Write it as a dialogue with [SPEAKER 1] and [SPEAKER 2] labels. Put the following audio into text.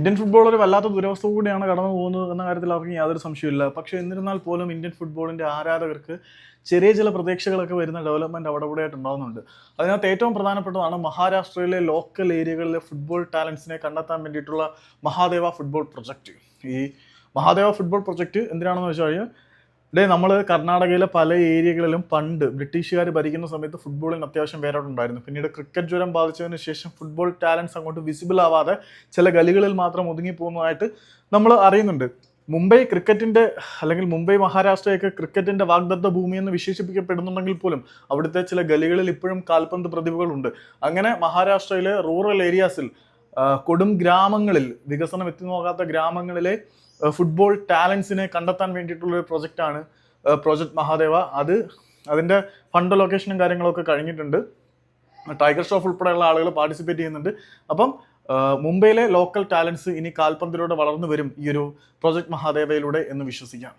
[SPEAKER 1] Indian football ഒരു വല്ലാത്ത ദുരവസ്ഥ കൂടിയാണ് കടന്നു പോകുന്നത് എന്ന കാര്യത്തിൽ അവർക്ക് യാതൊരു സംശയമില്ല പക്ഷേ എന്നിരുന്നാൽ പോലും ഇന്ത്യൻ ഫുട്ബോളിന്റെ ആരാധകർക്ക് ചെറിയ ചില പ്രതീക്ഷകളൊക്കെ വരുന്ന ഡെവലപ്മെന്റ് അവിടെ കൂടെ ആയിട്ട് ഉണ്ടാകുന്നുണ്ട് അതിനകത്ത് ഏറ്റവും പ്രധാനപ്പെട്ടതാണ് മഹാരാഷ്ട്രയിലെ ലോക്കൽ ഏരിയകളിലെ ഫുട്ബോൾ ടാലൻസിനെ കണ്ടെത്താൻ വേണ്ടിയിട്ടുള്ള മഹാദേവ ഫുട്ബോൾ പ്രൊജക്റ്റ് ഈ മഹാദേവ ഫുട്ബോൾ പ്രൊജക്റ്റ് എന്തിനാണെന്ന് വെച്ചാൽ ഡേ നമ്മൾ കർണാടകയിലെ പല ഏരിയകളിലും പണ്ട് ബ്രിട്ടീഷുകാർ ഭരിക്കുന്ന സമയത്ത് ഫുട്ബോളിന് അത്യാവശ്യം പേരോട്ടുണ്ടായിരുന്നു പിന്നീട് ക്രിക്കറ്റ് ജ്വരം ബാധിച്ചതിന് ശേഷം ഫുട്ബോൾ ടാലൻസ് അങ്ങോട്ട് വിസിബിൾ ആവാതെ ചില ഗലികളിൽ മാത്രം ഒതുങ്ങി പോകുന്നതായിട്ട് നമ്മൾ അറിയുന്നുണ്ട്. മുംബൈ ക്രിക്കറ്റിന്റെ അല്ലെങ്കിൽ മുംബൈ മഹാരാഷ്ട്രയൊക്കെ ക്രിക്കറ്റിന്റെ വാഗ്ദത്ത ഭൂമി എന്ന് വിശേഷിപ്പിക്കപ്പെടുന്നുണ്ടെങ്കിൽ പോലും അവിടുത്തെ ചില ഗലികളിൽ ഇപ്പോഴും കാൽപന്ത് പ്രതിഭകളുണ്ട്. അങ്ങനെ മഹാരാഷ്ട്രയിലെ റൂറൽ ഏരിയാസിൽ കൊടും ഗ്രാമങ്ങളിൽ വികസനം എത്തി നോക്കാത്ത ഗ്രാമങ്ങളിലെ ഫുട്ബോൾ ടാലൻസിനെ കണ്ടെത്താൻ വേണ്ടിയിട്ടുള്ള ഒരു പ്രൊജക്റ്റാണ് പ്രോജക്റ്റ് മഹാദേവ അത് അതിന്റെ ഫണ്ട് ലൊക്കേഷനും കാര്യങ്ങളൊക്കെ കഴിഞ്ഞിട്ടുണ്ട്. ടൈഗർ ഷോഫ് ഉൾപ്പെടെയുള്ള ആളുകൾ പാർട്ടിസിപ്പേറ്റ് ചെയ്യുന്നുണ്ട്. അപ്പം മുംബൈയിലെ ലോക്കൽ ടാലൻസ് ഇനി കാൽപന്തിലൂടെ വളർന്നു വരും ഈ ഒരു പ്രോജക്റ്റ് മഹാദേവയിലൂടെ എന്ന് വിശ്വസിക്കാം.